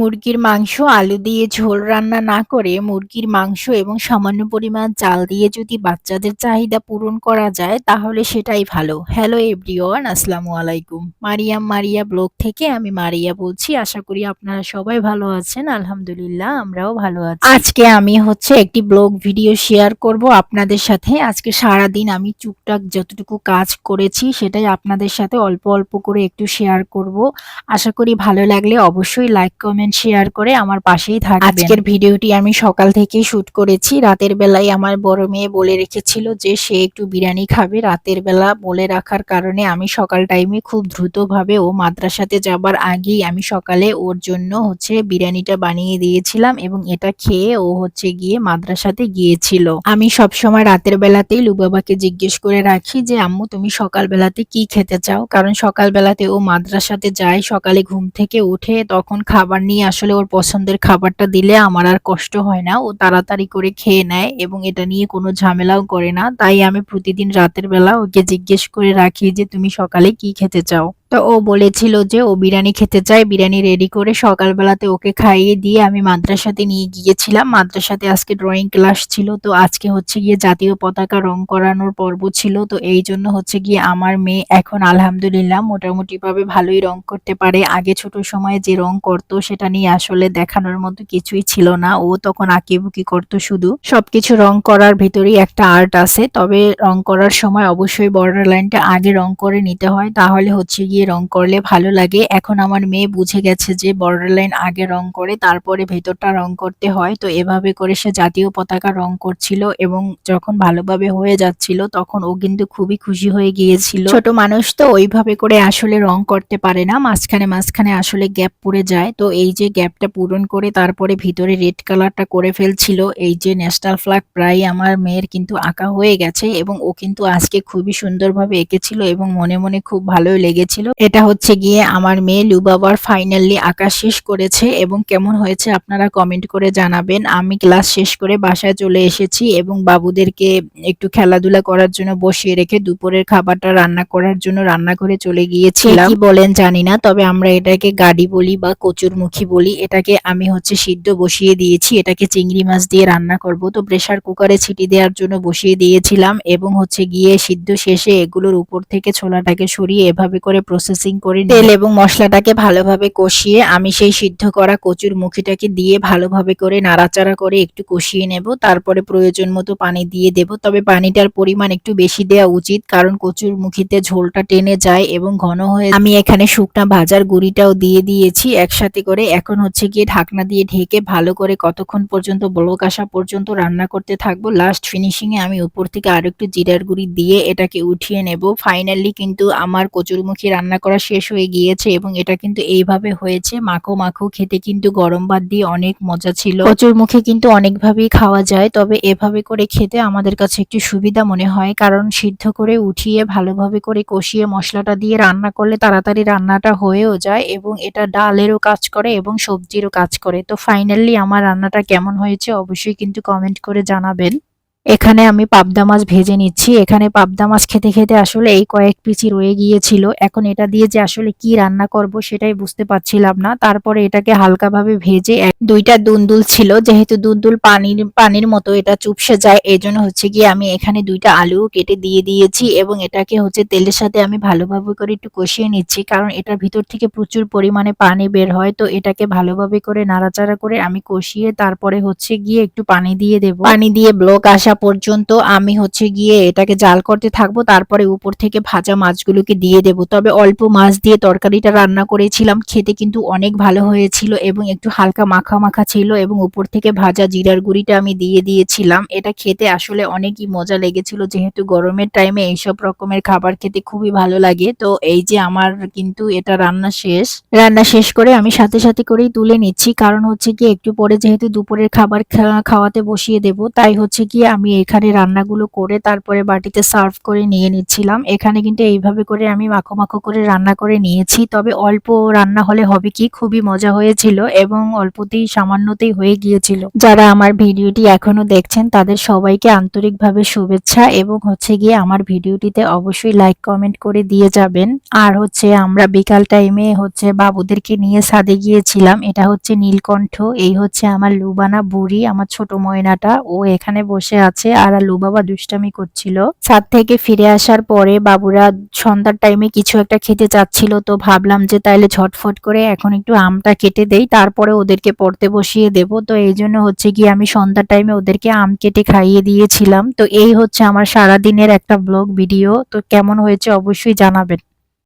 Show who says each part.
Speaker 1: মুরগির মাংস, আলু দিয়ে ঝোল রান্না না করে মুরগির মাংস এবং সামান্য পরিমাণ চাল দিয়ে যদি বাচ্চাদের চাহিদা পূরণ করা যায়, তাহলে সেটাই ভালো। হ্যালো এভরিওয়ান আসসালামু আলাইকুম। মারিয়াম মারিয়া ব্লগ থেকে আমি মারিয়া বলছি। আশা করি আপনারা সবাই ভালো আছেন। আলহামদুলিল্লাহ, আমরাও ভালো আছি। আজকে আমি হচ্ছে একটি ব্লগ ভিডিও শেয়ার করব আপনাদের সাথে। আজকে সারা দিন আমি টুকটাক যতটুকু কাজ করেছি, সেটাই আপনাদের সাথে অল্প অল্প করে একটু শেয়ার করব। আশা করি ভালো লাগলে অবশ্যই লাইক কমেন্ট শেয়ার করে আমার পাশেই থাকবেন। আজকের ভিডিওটি আমি সকাল থেকে শুট করেছি। রাতের বেলায় আমার বড় মেয়ে বলে রেখেছিল যে সে একটু বিরিয়ানি খাবে। রাতের বেলা বলে রাখার কারণে আমি সকাল টাইমে খুব দ্রুতভাবে ও মাদ্রাসাতে যাবার আগেই আমি সকালে ওর জন্য হচ্ছে বিরিয়ানিটা বানিয়ে দিয়েছিলাম এবং এটা খেয়ে ও হচ্ছে গিয়ে মাদ্রাসাতে গিয়েছিল। আমি সব সময় রাতের বেলাতেই লুবাবাকে জিজ্ঞেস করে রাখি যে, আম্মু, তুমি সকাল বেলাতে কি খেতে চাও? কারণ সকাল বেলাতে ও মাদ্রাসাতে যায়, সকালে ঘুম থেকে উঠে তখন খাবার নিয়ে আসলে ওর পছন্দের খাবারটা দিলে আমার আর কষ্ট হয় না। ও তাড়াতাড়ি করে খেয়ে নেয় এবং এটা নিয়ে কোনো ঝামেলাও করে না। তাই আমি প্রতিদিন রাতের বেলা ওকে জিজ্ঞেস করে রাখি যে, তুমি সকালে কি খেতে চাও? তো ও বলেছিল যে ও বিরিয়ানি খেতে চায়, বিরিয়ানি রেডি করে সকালবেলাতে ওকে খাইয়ে দিয়ে আমি মাদ্রাসাতে নিয়ে গিয়েছিলাম। মাদ্রাসাতে আজকে ড্রয়িং ক্লাস ছিল, তো আজকে হচ্ছে গিয়ে জাতীয় পতাকা রং করানোর পর্ব ছিল, তো এই জন্য হচ্ছে গিয়ে আমার মেয়ে এখন আলহামদুলিল্লাহ মোটামুটিভাবে ভালোই রং করতে পারে। আগে ছোট সময়ে যে রং করতো সেটা নিয়ে আসলে দেখানোর মতো কিছুই ছিল না। ও তখন আঁকিবুকি করতো শুধু। সবকিছু রং করার ভেতরেই একটা আর্ট আছে, তবে রং করার সময় অবশ্যই বর্ডার লাইনটা আগে রং করে নিতে হয়। তাহলে হচ্ছে গিয়ে রং করলে ভালো লাগে। এখন আমার মেয়ে বুঝে গেছে যে বর্ডার লাইন আগে রং করে, তারপরে ভেতরটা রং করতে হয়। তো এভাবে করে সে জাতীয় পতাকা রং করছিল এবং যখন ভালোভাবে হয়ে যাচ্ছিল, তখন ও কিন্তু খুবই খুশি হয়ে গিয়েছিল। ছোট মানুষ তো ওইভাবে করে আসলে রং করতে পারে না। মাঝখানে মাঝখানে আসলে গ্যাপ পড়ে যায়। তো এই যে গ্যাপটা পূরণ করে তারপরে ভিতরে রেড কালারটা করে ফেলছিল। এই যে ন্যাশনাল ফ্ল্যাগ প্রায় আমার মেয়ের কিন্তু আঁকা হয়ে গেছে এবং ও কিন্তু আজকে খুবই সুন্দরভাবে এঁকেছিল এবং মনে মনে খুব ভালোই লেগেছিল। এটা হচ্ছে গিয়ে আমার মেয়ে লুবাবার ফাইনালি আঁকা শেষ করেছে এবং কেমন হয়েছে আপনারা কমেন্ট করে জানাবেন। আমি ক্লাস শেষ করে বাসায় চলে এসেছি এবং বাবুদেরকে একটু খেলাধুলা করার জন্য বসিয়ে রেখে দুপুরের খাবারটা রান্না করার জন্য রান্নাঘরে চলে গিয়েছিলাম। কি বলেন জানি না, তবে আমরা এটাকে গাড়ি বলি বা কচুরমুখী বলি। এটাকে আমি হচ্ছে সিদ্ধ বসিয়ে দিয়েছি। এটাকে চিংড়ি মাছ দিয়ে রান্না করব। তো প্রেসার কুকারে ছিটি দেওয়ার জন্য বসিয়ে দিয়েছিলাম এবং হচ্ছে গিয়ে সিদ্ধ শেষে এগুলোর উপর থেকে ছোলাটাকে সরিয়ে এভাবে করে প্রসেসিং করে তেল এবং মশলাটাকে ভালোভাবে কষিয়ে আমি সেই সিদ্ধ করা কচুর মুখিটাকে দিয়ে ভালোভাবে করে নাড়াচাড়া করে একটু কষিয়ে নেব। তারপরে প্রয়োজন মতো পানি দিয়ে দেব। তবে পানিটার পরিমাণ একটু বেশি দেওয়া উচিত, কারণ কচুর মুখিতে ঝোলটা টেনে যায় এবং ঘন হয়ে আমি এখানে শুকনা ভাজার গুঁড়িটাও দিয়ে দিয়েছি একসাথে করে। এখন হচ্ছে গিয়ে ঢাকনা দিয়ে ঢেকে ভালো করে কতক্ষণ পর্যন্ত, ব্লক আসা পর্যন্ত রান্না করতে থাকব। লাস্ট ফিনিশিং এ আমি উপর থেকে আরও একটু জিরার গুঁড়ি দিয়ে এটাকে উঠিয়ে নেব। ফাইনালি কিন্তু আমার কচুরমুখী রান্না করা শেষ হয়ে গিয়েছে এবং এটা কিন্তু এইভাবে হয়েছে। মাখো মাখো খেতে কিন্তু গরম ভাত দিয়ে অনেক মজা ছিল। কচুর মুখে কিন্তু অনেকভাবেই খাওয়া যায়, তবে এভাবে করে খেতে আমাদের কাছে একটু সুবিধা মনে হয়, কারণ সিদ্ধ করে উঠিয়ে ভালোভাবে করে কষিয়ে মশলাটা দিয়ে রান্না করলে তাড়াতাড়ি রান্নাটা হয়েও যায় এবং এটা ডালেরও কাজ করে এবং সবজিরও কাজ করে। তো ফাইনালি আমার রান্নাটা কেমন হয়েছে অবশ্যই কিন্তু কমেন্ট করে জানাবেন। এখানে আমি পাবদা মাছ ভেজে নিচ্ছি। এখানে পাবদা মাছ খেতে খেতে আসলে এই কয়েক পিচি রয়ে গিয়েছিল। এখন এটা দিয়ে যে আসলে কি রান্না করব সেটাই বুঝতে পারছিলাম না। তারপরে এটাকে হালকাভাবে ভেজে দুইটা দুন্দুল ছিল। যেহেতু দুন্দুল পানির পানির মতো এটা চুপসে যায় এই জন্য হচ্ছে গিয়ে আমি এখানে দুইটা আলু কেটে দিয়ে দিয়েছি এবং এটাকে হচ্ছে তেলের সাথে আমি ভালোভাবে করে একটু কষিয়ে নিচ্ছি। কারণ এটার ভিতর থেকে প্রচুর পরিমাণে পানি বের হয়, তো এটাকে ভালোভাবে করে নাড়াচাড়া করে আমি কষিয়ে তারপরে হচ্ছে গিয়ে একটু পানি দিয়ে দেব। পানি দিয়ে ব্লক আসা পর্যন্ত আমি হচ্ছে গিয়ে এটাকে জাল করতে থাকব, তারপরে উপর থেকে ভাজা মাছগুলোকে দিয়ে দেব। তবে অল্প মাছ দিয়ে তরকারিটা রান্না করেছিলাম, খেতে কিন্তু অনেক ভালো হয়েছিল এবং একটু হালকা মাখা মাখা ছিল এবং উপর থেকে ভাজা জিরার গুঁড়িটা আমি দিয়ে দিয়েছিলাম। এটা খেতে আসলে অনেকই মজা লেগেছিল, যেহেতু গরমের টাইমে এইসব রকমের খাবার খেতে খুবই ভালো লাগে। তো এই যে আমার কিন্তু এটা রান্না শেষ। রান্না শেষ করে আমি সাথে সাথে করেই তুলে নিচ্ছি, কারণ হচ্ছে কি একটু পরে যেহেতু দুপুরের খাবার খাওয়াতে বসিয়ে দেব, তাই হচ্ছে কি আমি আমি এখানে রান্নাগুলো করে তারপরে বাটিতে সার্ভ করে নিয়ে নিচ্ছিলাম। এখানে কিন্তু এইভাবে করে আমি মাখো মাখো করে রান্না করে নিয়েছি। তবে অল্প রান্না হলে হবে কি? খুবই মজা হয়েছিল এবং অল্পতেই সামান্যতেই হয়ে গিয়েছিল। যারা আমার ভিডিওটি এখনও দেখছেন, তাদের সবাইকে আন্তরিকভাবে শুভেচ্ছা এবং হচ্ছে গিয়ে আমার ভিডিওটিতে অবশ্যই লাইক কমেন্ট করে দিয়ে যাবেন। আর হচ্ছে আমরা বিকাল টাইমে হচ্ছে বাবুদেরকে নিয়ে সাদে গিয়েছিলাম। এটা হচ্ছে নীলকণ্ঠ, এই হচ্ছে আমার লুবানা বুড়ি, আমার ছোট ময়নাটা। ও এখানে বসে আছে আর আলু বাবা দুষ্টামি করছিল। ছাদ থেকে ফিরে আসার পরে বাবুরা সন্ধ্যার টাইমে কিছু একটা খেতে চাচ্ছিল, তো ভাবলাম যে তাইলে ঝটফট করে এখন একটু আমটা কেটে দেই, তারপরে ওদেরকে পড়তে বসিয়ে দেব। তো এই জন্য হচ্ছে কি আমি সন্ধ্যার টাইমে ওদেরকে আম কেটে খাইয়ে দিয়েছিলাম। তো এই হচ্ছে আমার সারা দিনের একটা ব্লগ ভিডিও তো কেমন হয়েছে অবশ্যই জানাবেন।